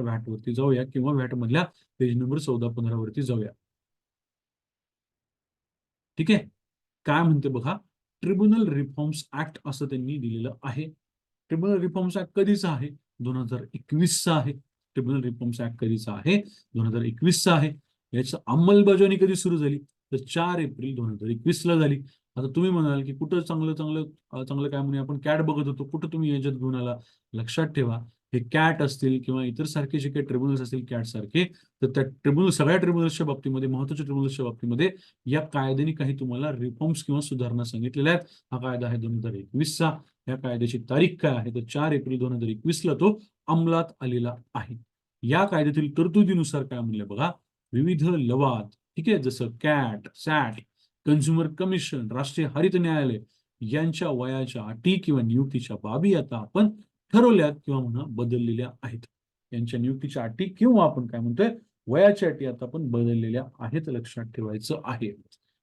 VAT वरती जाऊया किंवा व्हॅट मधल्या पेज नंबर चौदा पंधरा वरती जाऊया. ठीक आहे? काय म्हणते बघा? ट्रिब्युनल रिफॉर्म्स ऍक्ट असं त्यांनी दिलेलं आहे. ट्रिब्युनल रिफॉर्म्स ऍक्ट कधीचा आहे? दोन हजार एकवीसचा आहे. ट्रिब्युनल रिफॉर्म्स ऍक्ट कधीचा आहे? दोन हजार एकवीसचा आहे. याची अंमलबजावणी कधी सुरू झाली? तर चार एप्रिल दोन हजार एकवीस ला झाली. आता तुम्ही म्हणाल की कुठं चांगलं चांगलं चांगलं काय म्हणूया आपण कॅट बघत होतो. कुठं तुम्ही याच्यात घेऊन आला? लक्षात ठेवा. हे कॅट असतील किंवा इतर सारखे जे काही ट्रिब्युनल्स असतील कॅट सारखे तर त्या ट्रिब्युनल सगळ्या ट्रिब्युनल्सच्या बाबतीमध्ये महत्त्वाच्या ट्रिब्युनल्सच्या बाबतीमध्ये या कायद्याने काही तुम्हाला रिफॉर्म्स किंवा सुधारणा सांगितलेल्या आहेत. हा कायदा आहे दोन हजार एकवीसचा या कायद्याची तारीख काय आहे? तर चार एप्रिल दोन हजार एकवीस ला तो अंमलात आलेला आहे. या कायद्यातील तरतुदीनुसार काय म्हणलं बघा? विविध लवाद ठीक आहे? जसं कॅट सॅट कन्झ्युमर कमिशन राष्ट्रीय हरित न्यायालय यांच्या वयाच्या अटी किंवा नियुक्तीच्या बाबी आता आपण ठरवल्या किंवा म्हणा बदललेल्या आहेत. यांच्या नियुक्तीच्या अटी किंवा आपण काय म्हणतोय वयाच्या अटी आता आपण बदललेल्या आहेत लक्षात ठेवायचं आहे.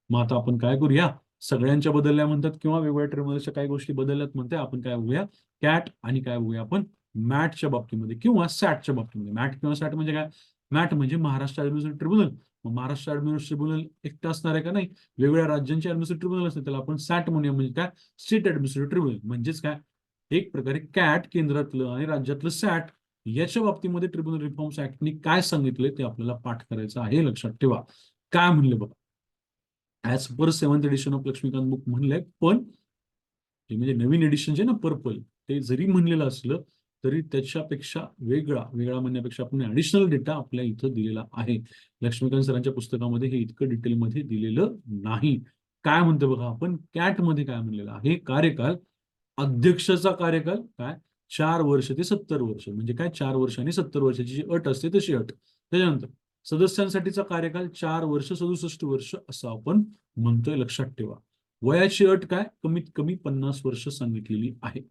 मग आता आपण काय करूया? सगळ्यांच्या बदलल्या म्हणतात किंवा वेगवेगळ्या ट्रिब्युनलच्या काही गोष्टी बदलल्यात म्हणते आपण काय बघूया कॅट आणि काय बघूया आपण? मॅटच्या बाबतीमध्ये किंवा सॅटच्या बाबतीमध्ये. मॅट किंवा सॅट म्हणजे काय? मॅट म्हणजे महाराष्ट्र ऍडमिनिस्ट्रेटिव्ह ट्रिब्युनल मग महाराष्ट्र ऍडमिनिस्ट्रेटिव्ह ट्रिब्युनल एकटं असणार आहे का नाही? वेगवेगळ्या राज्यांचे ऍडमिनिस्ट्रेटिव्ह ट्रिब्युनल असते त्याला आपण सॅट म्हणूया. म्हणजे काय? स्टेट ऍडमिनिस्ट्रेटिव्ह ट्रिब्युनल म्हणजेच काय? एक प्रकारे कॅट केंद्रातलं आणि राज्यातलं सॅट याच्या बाबतीमध्ये ट्रिब्युनल रिफॉर्म्स ऍक्टनी काय सांगितलंय ते आपल्याला पाठ करायचं आहे लक्षात ठेवा. काय म्हणले बघा? As per seventh edition of Laxmikanth book म्हणलंय पण ते म्हणजे नवीन एडिशन जे ना पर्पल ते जरी म्हणलेलं असलं तरी त्याच्यापेक्षा वेगळा वेगळा म्हणण्यापेक्षा आपण ऍडिशनल डेटा आपल्या इथं दिलेला आहे. लक्ष्मीकांत सरांच्या पुस्तकामध्ये हे इतकं डिटेलमध्ये दिलेलं नाही. काय म्हणतो बघा आपण? कॅटमध्ये काय म्हणलेलं आहे? कार्यकाल अध्यक्षाचा कार्यकाल काय? चार वर्ष ते सत्तर वर्ष. म्हणजे काय? चार वर्ष आणि सत्तर वर्षाची जी अट असते तशी अट. त्याच्यानंतर सदस्यांसाठीचा कार्यकाल चार वर्ष सदुसष्ट वर्ष असं आपण म्हणतोय. लक्षात ठेवा. वयाची अट काय? कमीत कमी पन्नास वर्ष सांगितलेली आहे.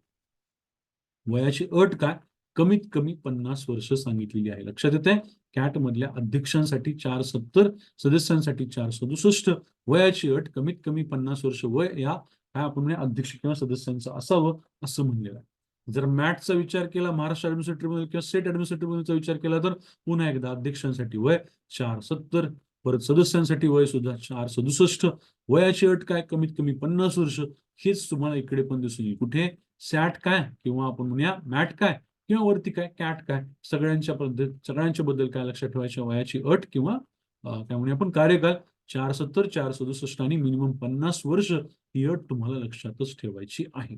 वयाची अट काय? कमीत कमी पन्नास वर्ष सांगितलेली आहे. लक्षात येते कॅट मधल्या अध्यक्षांसाठी चार सत्तर सदस्यांसाठी चार सदुसष्ट. वयाची अट कमीत कमी पन्नास वर्ष वय या हा आपण म्हणजे अध्यक्ष किंवा सदस्यांचं असावं असं म्हणलेलं आहे. जर मॅटचा विचार केला महाराष्ट्र ऍडमिनिस्ट्रेटिव्ह ट्रिब्युनल किंवा स्टेट ऍडमिनिस्ट्रेटिव्ह ट्रिब्युनलचा विचार केला तर पुन्हा एकदा अध्यक्षांसाठी वय चार सत्तर परत सदस्यांसाठी वय सुद्धा चार सदुसष्ट वयाची अट काय कमीत कमी पन्नास वर्ष हेच तुम्हाला इकडे पण दिसून येईल. कुठे? सॅट काय? किंवा आपण म्हणूया मॅट काय? किंवा वरती काय? कॅट काय? सगळ्यांच्या पद्धत सगळ्यांच्या बद्दल काय लक्षात ठेवायच्या? वयाची अट किंवा काय म्हणूया आपण कार्यकाल? चार सत्तर चार सदुसष्ट आणि मिनिमम पन्नास वर्ष ही अट तुम्हाला लक्षातच ठेवायची आहे.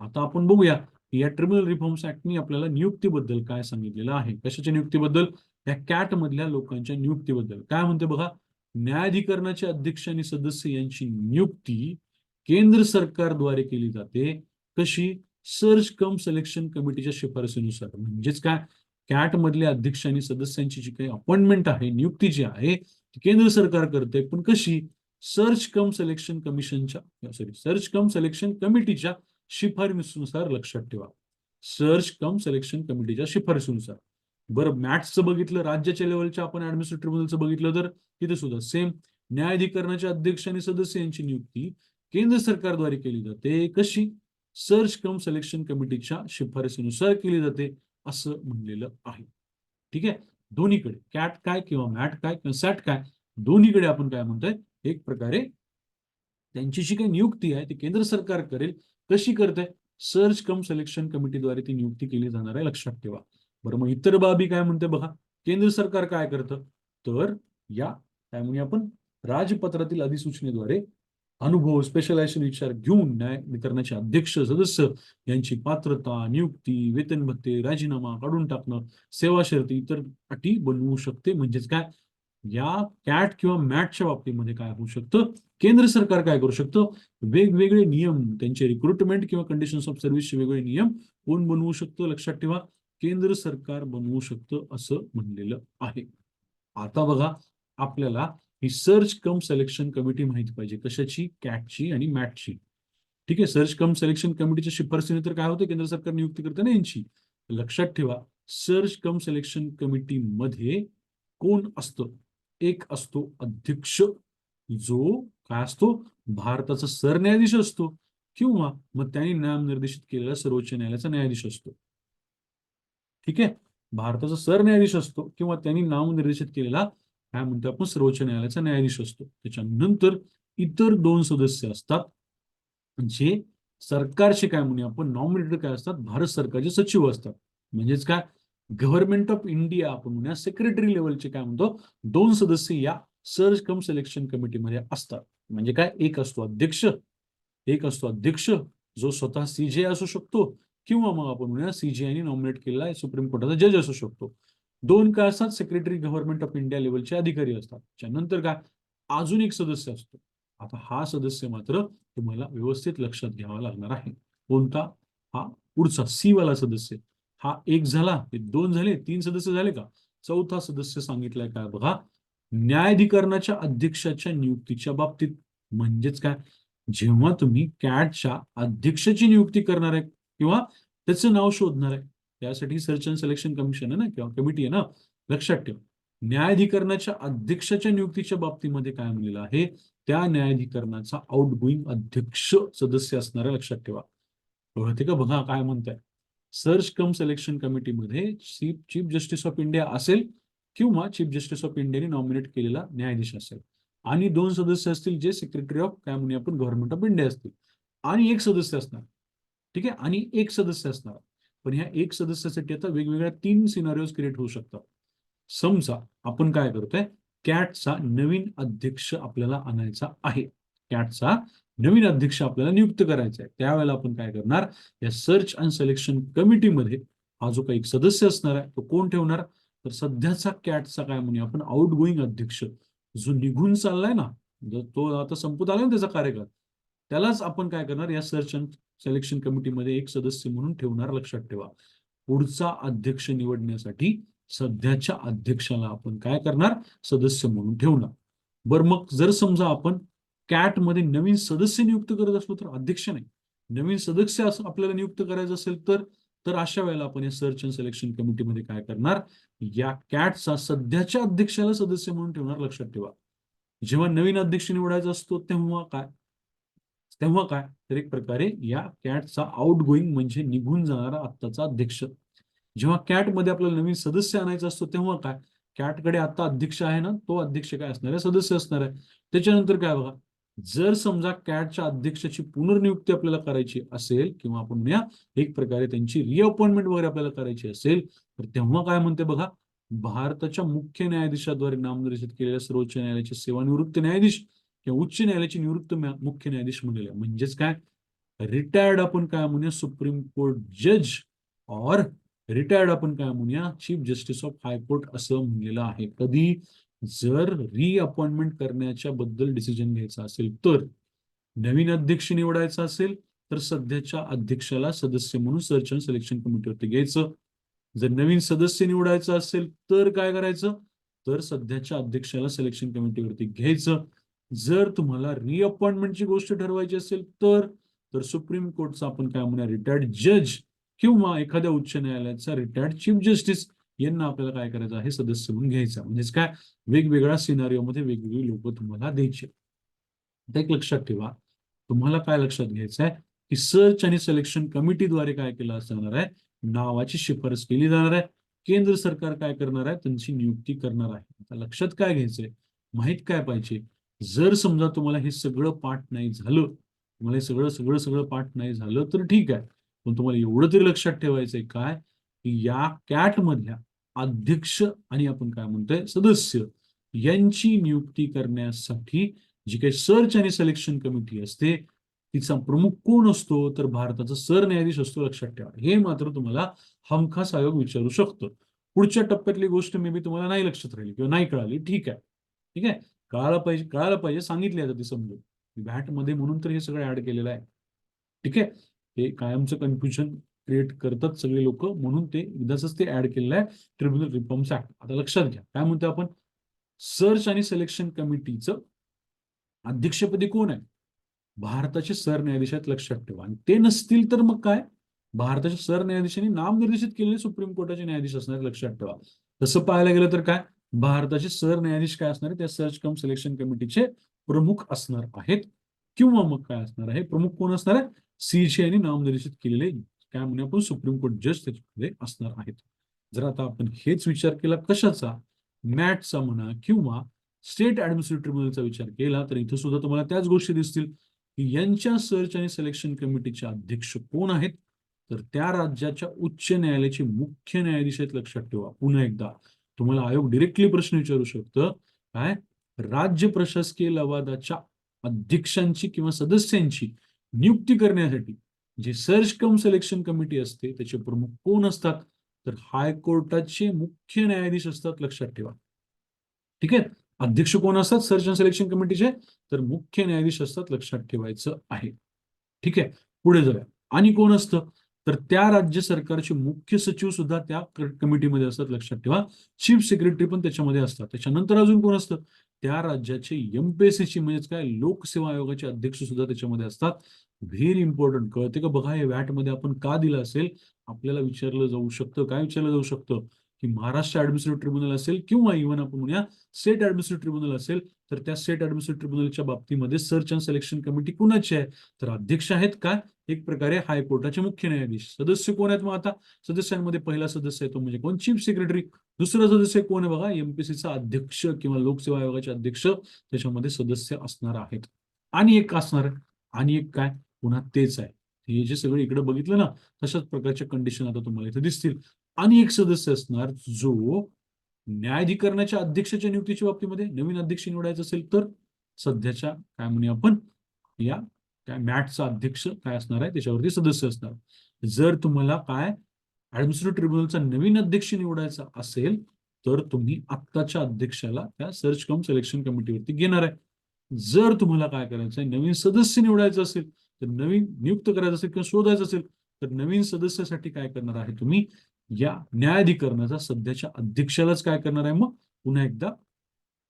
आता आपण बघूया या ट्रिब्युनल रिफॉर्म्स ऍक्टनी आपल्याला नियुक्तीबद्दल काय सांगितलेलं आहे? कशाच्या नियुक्तीबद्दल? या कॅट मधल्या लोकांच्या नियुक्तीबद्दल. काय म्हणते बघा न्यायाधिकरणाचे अध्यक्ष आणि सदस्य यांची नियुक्ती केंद्र सरकारद्वारे केली जाते. कशी? सर्च कम सिलेक्शन कमिटीच्या शिफारसीनुसार. म्हणजेच काय? कॅट मधल्या अध्यक्ष आणि सदस्यांची जी काही अपॉइंटमेंट आहे नियुक्ती जी आहे ती केंद्र सरकार करते. पण कशी? सर्च कम सिलेक्शन कमिशनच्या सॉरी सर्च कम सिलेक्शन कमिटीच्या शिफारसीनुसार लक्षात ठेवा. सर्च कम सिलेक्शन कमिटीच्या शिफारसीनुसार. बरं मॅथ्सचं बघितलं राज्याच्या लेवलच्या आपण ऍडमिनिस्ट्रेटिव्ह ट्रिब्युनलचं बघितलं तर तिथे सुद्धा सेम न्यायाधिकरणाचे अध्यक्ष आणि सदस्य यांची नियुक्ती केंद्र सरकारद्वारे केली जाते. कशी? सर्च कम सिलेक्शन कमिटीच्या शिफारसीनुसार केली जाते. असं म्हणलेलं आहे. ठीक आहे? दोन्हीकडे कॅट काय किंवा मॅट काय किंवा सॅट काय दोन्हीकडे आपण काय म्हणतोय? एक प्रकारे त्यांची जी काही नियुक्ती आहे ती केंद्र सरकार करेल. कशी करते सर्च कम सिलेक्शन कमिटीद्वारे ती नियुक्ती केली जाणार आहे लक्षात ठेवा. बरं मग इतर बाबी काय म्हणते बघा? केंद्र सरकार काय करतं? तर या काय म्हणूया आपण राजपत्रातील अधिसूचनेद्वारे अनुभव स्पेशलायझेशन विचार घेऊन न्याय वितरणाचे अध्यक्ष सदस्य यांची पात्रता नियुक्ती वेतन भत्ते राजीनामा काढून टाकणं सेवा शर्ती इतर अटी बनवू शकते. म्हणजेच काय? या कॅट किंवा मॅटच्या बाबतीमध्ये काय होऊ शकतं? केंद्र सरकार काय करू शकतं? वेगवेगळे नियम त्यांचे रिक्रुटमेंट किंवा कंडिशन्स ऑफ सर्व्हिसचे वेगवेगळे नियम कोण बनवू शकतं? लक्षात ठेवा. केंद्र सरकार बनवू शकतं असं म्हणलेलं आहे. आता बघा आपल्याला ही सर्च कम सिलेक्शन कमिटी माहिती पाहिजे. कशाची? कॅटची आणि मॅटची. ठीक आहे सर्च कम सिलेक्शन कमिटीच्या शिफारसीने तर काय होते? केंद्र सरकार नियुक्ती करते ना यांची. लक्षात ठेवा सर्च कम सिलेक्शन कमिटी मध्ये कोण असतं? एक असतो अध्यक्ष जो काय असतो? भारताचा सरन्यायाधीश असतो किंवा मग त्यांनी नामनिर्देशित केलेला सर्वोच्च न्यायालयाचा न्यायाधीश असतो. ठीक आहे? भारताचा सरन्यायाधीश असतो किंवा त्यांनी नामनिर्देशित केलेला काय म्हणतो आपण? सर्वोच्च न्यायालयाचा न्यायाधीश असतो. त्याच्यानंतर इतर दोन सदस्य असतात. जे सरकारचे काय म्हणूया आपण? नॉमिनेटेड काय असतात? भारत सरकारचे सचिव असतात. म्हणजेच काय? गव्हर्नमेंट ऑफ इंडिया आपण म्हणूया. सेक्रेटरी लेवलचे काय म्हणतो? दोन सदस्य या सर्च कम सिलेक्शन कमिटीमध्ये असतात. म्हणजे काय? एक असतो अध्यक्ष एक असतो अध्यक्ष जो स्वतः सीजे असू शकतो किंवा मग आपण म्हणूया सीजीआयने नॉमिनेट केलेला आहे. सुप्रीम कोर्टाचा जज असू शकतो. दोन काय असतात सेक्रेटरी गव्हर्नमेंट ऑफ इंडिया लेवलचे अधिकारी असतात. त्यानंतर काय? अजून एक सदस्य असतो. आता हा सदस्य मात्र तुम्हाला व्यवस्थित लक्षात घ्यावा लागणार आहे. कोणता? हा पुढचा सी वाला सदस्य. हा एक झाला हे दोन झाले तीन सदस्य झाले का? चौथा सदस्य सांगितलाय काय बघा? न्यायाधिकरणाच्या अध्यक्षाच्या नियुक्तीच्या बाबतीत. म्हणजेच काय? जेव्हा तुम्ही कॅटच्या अध्यक्षाची नियुक्ती करणार आहे किंवा त्याचं नाव शोधणार आहे. त्यासाठी सर्च अँड सिलेक्शन कमिशन आहे ना किंवा कमिटी आहे ना लक्षात ठेवा. न्यायाधिकरणाच्या अध्यक्षाच्या नियुक्तीच्या बाबतीमध्ये काय म्हणलेलं आहे? त्या न्यायाधिकरणाचा आउटगोईंग अध्यक्ष सदस्य असणार लक्षात ठेवा. कळते का? बघा काय म्हणताय. Search cum selection कमिटीमध्ये chief chief justice of India असेल किंवा चीफ जस्टिस ऑफ इंडियाने नॉमिनेट केलेला न्यायाधीश असेल. आणि दोन सदस्य असतील जे सेक्रेटरी ऑफ काय म्हणूया आपण गव्हर्नमेंट ऑफ इंडिया असतील. आणि एक सदस्य असणार. ठीक आहे? आणि एक सदस्य असणार. पण ह्या एक सदस्यासाठी आता वेगवेगळ्या तीन सिनारिओज क्रिएट होऊ शकतात. समजा आपण काय करतोय? कॅटचा नवीन अध्यक्ष आपल्याला आणायचा आहे. कॅटचा नवीन अध्यक्ष आपल्याला नियुक्त करायचा आहे त्यावेळेला आपण काय करणार? या सर्च अँड सिलेक्शन कमिटीमध्ये हा जो काही सदस्य असणार आहे तो कोण ठेवणार? तर सध्याचा कॅटचा काय म्हणूया आपण? आउट गोईंग अध्यक्ष. जो निघून चाललाय ना जर तो आता संपत आला ना त्याचा कार्यकाळ त्यालाच आपण काय करणार? या सर्च अँड सिलेक्शन कमिटीमध्ये एक सदस्य म्हणून ठेवणार लक्षात ठेवा. पुढचा अध्यक्ष निवडण्यासाठी सध्याच्या अध्यक्षाला आपण काय करणार? सदस्य म्हणून ठेवणार. बर मग जर समजा आपण कॅटमध्ये नवीन सदस्य नियुक्त करत असलो तर अध्यक्ष नाही. नवीन सदस्य असं आपल्याला नियुक्त करायचं असेल तर तर अशा वेळेला आपण या सर्च अँड सिलेक्शन कमिटीमध्ये काय करणार? या कॅटचा सध्याच्या अध्यक्षाला सदस्य म्हणून ठेवणार लक्षात ठेवा. जेव्हा नवीन अध्यक्ष निवडायचा असतो तेव्हा काय? तेव्हा काय? तर एक प्रकारे या कॅटचा आउट गोईंग म्हणजे निघून जाणारा आत्ताचा अध्यक्ष. जेव्हा कॅटमध्ये आपल्याला नवीन सदस्य आणायचा असतो तेव्हा काय? कॅटकडे आता अध्यक्ष आहे ना तो अध्यक्ष काय असणार आहे? सदस्य असणार आहे. त्याच्यानंतर काय बघा? जर समजा कॅटच्या अध्यक्षाची पुनर्नियुक्ती आपल्याला करायची असेल किंवा आपण म्हणूया एक प्रकारे त्यांची रिअपॉइंटमेंट वगैरे आपल्याला करायची असेल तर तेव्हा काय म्हणते बघा? भारताच्या मुख्य न्यायाधीशाद्वारे नामनिर्देशित केलेल्या सर्वोच्च न्यायालयाचे सेवानिवृत्त न्यायाधीश किंवा उच्च न्यायालयाचे निवृत्त मुख्य न्यायाधीश म्हणलेले म्हणजेच काय? रिटायर्ड आपण काय म्हणूया? सुप्रीम कोर्ट जज और रिटायर्ड आपण काय म्हणूया? चीफ जस्टिस ऑफ हायकोर्ट असं म्हणलेलं आहे. कधी जर रिअपॉइंटमेंट करण्याच्या बद्दल डिसिजन घ्यायचा असेल तर नवीन अध्यक्ष निवडायचा असेल तर सध्याच्या अध्यक्षाला सदस्य म्हणून सर्च अँड सिलेक्शन कमिटीवरती घ्यायचं. जर नवीन सदस्य निवडायचं असेल तर काय करायचं? तर सध्याच्या अध्यक्षाला सिलेक्शन कमिटीवरती घ्यायचं. जर तुम्हाला रिअपॉइंटमेंटची गोष्ट ठरवायची असेल तर तर सुप्रीम कोर्टचा आपण काय म्हणूया रिटायर्ड जज किंवा एखाद्या उच्च न्यायालयाचा रिटायर्ड चीफ जस्टिस यांना आपल्याला काय करायचं आहे? सदस्य म्हणून घ्यायचा म्हणजेच काय? वेगवेगळ्या सिनारिओमध्ये वेगवेगळी लोक तुम्हाला द्यायचे एक लक्षात ठेवा. तुम्हाला काय लक्षात घ्यायचं आहे? की सर्च आणि सिलेक्शन कमिटीद्वारे काय केलं जाणार आहे? नावाची शिफारस केली जाणार आहे. केंद्र सरकार काय करणार आहे? त्यांची नियुक्ती करणार आहे. आता लक्षात काय घ्यायचंय? माहीत काय पाहिजे? जर समजा तुम्हाला हे सगळं पाठ नाही झालं तुम्हाला हे सगळं सगळं सगळं पाठ नाही झालं तर ठीक आहे. पण तुम्हाला एवढं तरी लक्षात ठेवायचंय काय? की या कॅट मधल्या अध्यक्ष आणि आपण काय म्हणतोय? सदस्य यांची नियुक्ती करण्यासाठी जी काही सर्च आणि सिलेक्शन कमिटी असते तिचा प्रमुख कोण असतो? तर भारताचा सरन्यायाधीश असतो लक्षात ठेवा. हे मात्र तुम्हाला हमखास आयोग विचारू शकतो. पुढच्या टप्प्यातली गोष्ट मे बी तुम्हाला नाही लक्षात राहिली किंवा नाही कळाली. ठीक आहे. ठीक आहे? कळायला पाहिजे कळायला पाहिजे सांगितले आता समजून. व्हॅटमध्ये म्हणून तर हे सगळं ऍड केलेलं आहे. ठीक आहे? हे कायमचं कन्फ्युजन क्रिएट करतात सगळे लोक म्हणून ते एकदाच ते ऍड केलेलं आहे. ट्रिब्युनल रिफॉर्म्स ऍक्ट आता लक्षात घ्या. काय म्हणतो आपण? सर्च आणि सिलेक्शन कमिटीचं अध्यक्षपदी कोण आहे? भारताचे सरन्यायाधीशात लक्षात ठेवा. आणि ते नसतील तर मग काय? भारताच्या सरन्यायाधीशांनी नामनिर्देशित केलेले सुप्रीम कोर्टाचे न्यायाधीश असणार लक्षात ठेवा. तसं पाहायला गेलं तर काय? भारताचे सरन्यायाधीश काय असणार आहे त्या सर्च कम सिलेक्शन कमिटीचे प्रमुख असणार आहेत. किंवा मग काय असणार आहे? प्रमुख कोण असणार आहे? सीजीआयने नामनिर्देशित केलेले काय म्हणजे आपण? सुप्रीम कोर्ट जज त्याच्यामध्ये असणार आहेत. जर आता आपण हेच विचार केला कशाचा? मॅटचा म्हणा किंवा स्टेट ऍडमिनिस्ट्रेटिव्ह ट्रिब्युनलचा विचार केला तर इथं सुद्धा तुम्हाला त्याच गोष्टी दिसतील. की यांच्या सर्च आणि सिलेक्शन कमिटीचे अध्यक्ष कोण आहेत? तर त्या राज्याच्या उच्च न्यायालयाचे मुख्य न्यायाधीश आहेत लक्षात ठेवा. पुन्हा एकदा. तुम्हाला आयोग डिरेक्टली प्रश्न विचारू शकतं. काय? राज्य प्रशासकीय लवादाच्या अध्यक्षांची किंवा सदस्यांची नियुक्ती करण्यासाठी जे सर्च कम सिलेक्शन कमिटी असते त्याचे प्रमुख कोण असतात? तर हायकोर्टाचे मुख्य न्यायाधीश असतात लक्षात ठेवा. ठीक आहे? अध्यक्ष कोण असतात? सर्च अँड सिलेक्शन कमिटीचे तर मुख्य न्यायाधीश असतात लक्षात ठेवायचं आहे. ठीक आहे? पुढे जाऊया. आणि कोण असतं? तर त्या राज्य सरकारचे मुख्य सचिव सुद्धा त्या कमिटीमध्ये असतात लक्षात ठेवा. चीफ सेक्रेटरी पण त्याच्यामध्ये असतात. त्याच्यानंतर अजून कोण असतं? त्या राज्याचे एमपीएससीची म्हणजेच काय? लोकसेवा आयोगाचे अध्यक्ष सुद्धा त्याच्यामध्ये असतात. व्हेरी इम्पॉर्टंट कळते का? बघा हे व्हॅटमध्ये आपण का दिलं असेल? आपल्याला विचारलं जाऊ शकतं. काय विचारलं जाऊ शकतं? की महाराष्ट्र ऍडमिनिस्ट्रेटिव्ह ट्रिब्युनल असेल किंवा इव्हन आपण म्हणूया स्टेट ऍडमिनिस्ट्रेटिव्ह ट्रिब्युनल असेल तर त्या सेट ऍडमिनिस्ट्रेटिव्ह ट्रिब्युनलच्या बाबतीमध्ये सर्च अँड सिलेक्शन कमिटी कुणाची आहे? तर अध्यक्ष आहेत का? एक प्रकारे हायकोर्टाचे मुख्य न्यायाधीश. सदस्य कोण आहेत मग आता? सदस्यांमध्ये पहिला सदस्य आहे तो म्हणजे कोण? चीफ सेक्रेटरी दुसरा सदस्य कोण आहे बघा? एमपीसीचा अध्यक्ष किंवा लोकसेवा आयोगाचे अध्यक्ष. त्याच्यामध्ये सदस्य असणार आहेत. आणि एक असणार. आणि एक काय? पुन्हा तेच आहे. हे जे सगळं इकडे बघितलं ना तशाच प्रकारच्या कंडिशन आता तुम्हाला इथे दिसतील. आणि एक सदस्य असणार जो न्यायाधिकरणाच्या अध्यक्षाच्या नियुक्तीच्या बाबतीमध्ये नवीन अध्यक्ष निवडायचं असेल तर सध्याच्या काय म्हणूया आपण या काय मॅटचा अध्यक्ष काय असणार आहे? त्याच्यावरती सदस्य असणार. जर तुम्हाला काय ऍडमिनिस्ट्रेटिव्ह ट्रिब्युनलचा नवीन अध्यक्ष निवडायचा असेल तर तुम्ही आत्ताच्या अध्यक्षाला त्या सर्च कम सिलेक्शन कमिटीवरती घेणार आहे. जर तुम्हाला काय करायचं आहे नवीन सदस्य निवडायचं असेल तर नवीन नियुक्त करायचं असेल किंवा शोधायचं असेल तर नवीन सदस्यासाठी काय करणार आहे तुम्ही? या न्यायाधिकरणाचा सध्याच्या अध्यक्षालाच काय करणार आहे? मग पुन्हा एकदा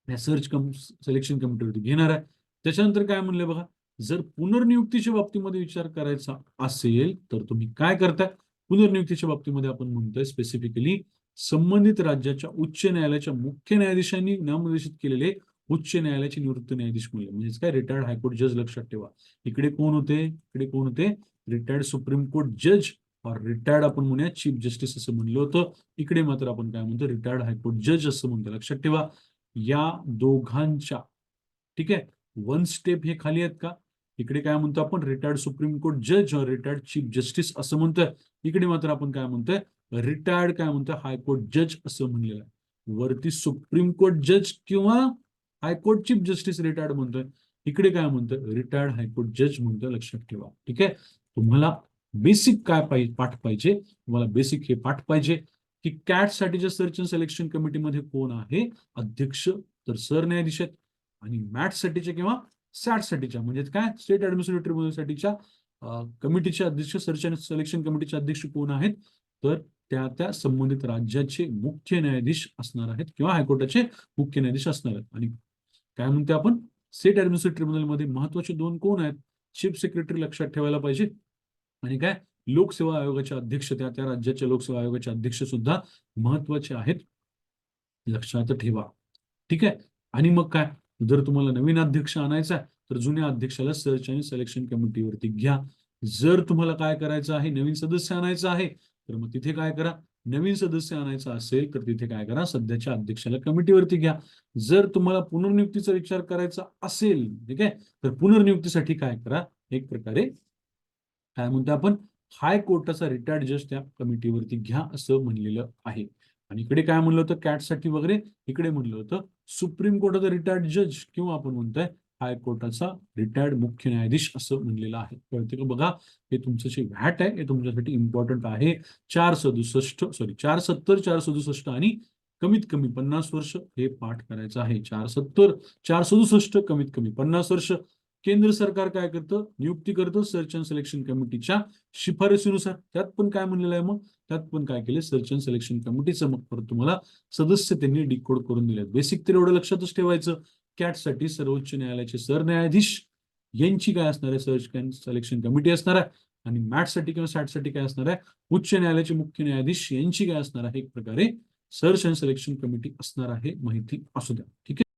या सर्च कम सिलेक्शन कमिटीवरती घेणार आहे. त्याच्यानंतर काय म्हणले बघा? जर पुनर्नियुक्तीच्या बाबतीमध्ये विचार करायचा असेल तर तुम्ही काय करताय? पुनर्नियुक्तीच्या बाबतीमध्ये आपण म्हणतोय स्पेसिफिकली संबंधित राज्याच्या उच्च न्यायालयाच्या मुख्य न्यायाधीशांनी नामनिर्देशित केलेले उच्च न्यायालयाचे निवृत्त न्यायाधीश म्हणले. म्हणजेच काय? रिटायर्ड हायकोर्ट जज लक्षात ठेवा. इकडे कोण होते? इकडे कोण होते? रिटायर्ड सुप्रीम कोर्ट जज और रिटायर्ड आपण म्हणूया चीफ जस्टिस असं म्हणलं होतं. इकडे मात्र आपण काय म्हणतो रिटायर्ड हायकोर्ट जज असं म्हणतो. लक्षात ठेवा या दोघांच्या ठीक आहे वन स्टेप हे खाली आहेत का? इकडे काय म्हणतो आपण रिटायर्ड सुप्रीम कोर्ट जज और रिटायर्ड चीफ जस्टिस असं म्हणतोय. इकडे मात्र आपण काय म्हणतोय रिटायर्ड काय म्हणतोय हायकोर्ट जज असं म्हणलेलं आहे. वरती सुप्रीम कोर्ट जज किंवा हायकोर्ट चीफ जस्टिस रिटायर्ड म्हणतोय. इकडे काय म्हणतोय रिटायर्ड हायकोर्ट जज म्हणतोय लक्षात ठेवा. ठीक आहे? तुम्हाला बेसिक काय पाहिजे पाठ पाहिजे? तुम्हाला बेसिक हे पाठ पाहिजे. की कॅट साठीच्या सर्च अँड सिलेक्शन कमिटीमध्ये कोण आहे? अध्यक्ष तर सरन्यायाधीश आहेत. आणि मॅटसाठीच्या किंवा सॅटसाठीच्या म्हणजे काय? स्टेट ऍडमिनिस्ट्रेटिव्ह ट्रिब्युनलसाठीच्या कमिटीचे अध्यक्ष सर्च अँड सिलेक्शन कमिटीचे अध्यक्ष कोण आहेत? तर त्या त्या संबंधित राज्याचे मुख्य न्यायाधीश असणार आहेत किंवा हायकोर्टाचे मुख्य न्यायाधीश असणार आहेत. आणि काय म्हणते आपण? स्टेट ऍडमिनिस्ट्रेटिव्ह ट्रिब्युनलमध्ये महत्त्वाचे दोन कोण आहेत? चीफ सेक्रेटरी लक्षात ठेवायला पाहिजे. आणि काय? लोकसेवा आयोगाचे अध्यक्ष त्या त्या राज्याच्या लोकसेवा आयोगाचे अध्यक्ष सुद्धा महत्त्वाचे आहेत. लक्षात ठेवा. ठीक आहे? आणि मग काय? जर तुम्हाला नवीन अध्यक्ष आणायचा आहे तर जुन्या अध्यक्षाला सर्च आणि सिलेक्शन कमिटीवरती घ्या. जर तुम्हाला काय करायचं आहे नवीन सदस्य आणायचं आहे तर मग तिथे काय करा? नवीन सदस्य आणायचा असेल तर तिथे काय करा? सध्याच्या अध्यक्षाला कमिटीवरती घ्या. जर तुम्हाला पुनर्नियुक्तीचा विचार करायचा असेल ठीक आहे? तर पुनर्नियुक्तीसाठी काय करा? एक प्रकारे काय म्हणतो आपण? हायकोर्टाचा रिटायर्ड जज त्या कमिटीवरती घ्या असं म्हणलेलं आहे. आणि इकडे काय म्हणलं होतं? कॅटसाठी वगैरे इकडे म्हणलं होतं. सुप्रीम कोर्टाचा रिटायर्ड जज किंवा आपण म्हणतोय हायकोर्टाचा रिटायर्ड मुख्य न्यायाधीश असं म्हणलेलं आहे. कळते का? बघा हे तुमचं जे व्हॅट आहे हे तुमच्यासाठी इम्पॉर्टंट आहे. चार सदुसष्ट सॉरी चार सत्तर चार सदुसष्ट आणि कमीत कमी पन्नास वर्ष हे पाठ करायचं आहे. चार सत्तर चार सदुसष्ट कमीत कमी पन्नास वर्ष. केंद्र सरकार काय करतं? नियुक्ती करतं सर्च अँड सिलेक्शन कमिटीच्या शिफारसीनुसार. त्यात पण काय म्हणलेलं आहे मग? त्यात पण काय केलं सर्च अँड सिलेक्शन कमिटीचं मग. परत तुम्हाला सदस्य त्यांनी डिकोड करून दिले बेसिक तर एवढं लक्षातच ठेवायचं. कॅटसाठी सर्वोच्च न्यायालयाचे सरन्यायाधीश यांची काय असणार आहे? सर्च अँड सिलेक्शन कमिटी असणार आहे. आणि मॅटसाठी किंवा सॅटसाठी काय असणार आहे? उच्च न्यायालयाचे मुख्य न्यायाधीश यांची काय असणार आहे? एक प्रकारे सर्च अँड सिलेक्शन कमिटी असणार आहे. माहिती असू द्या. ठीक आहे?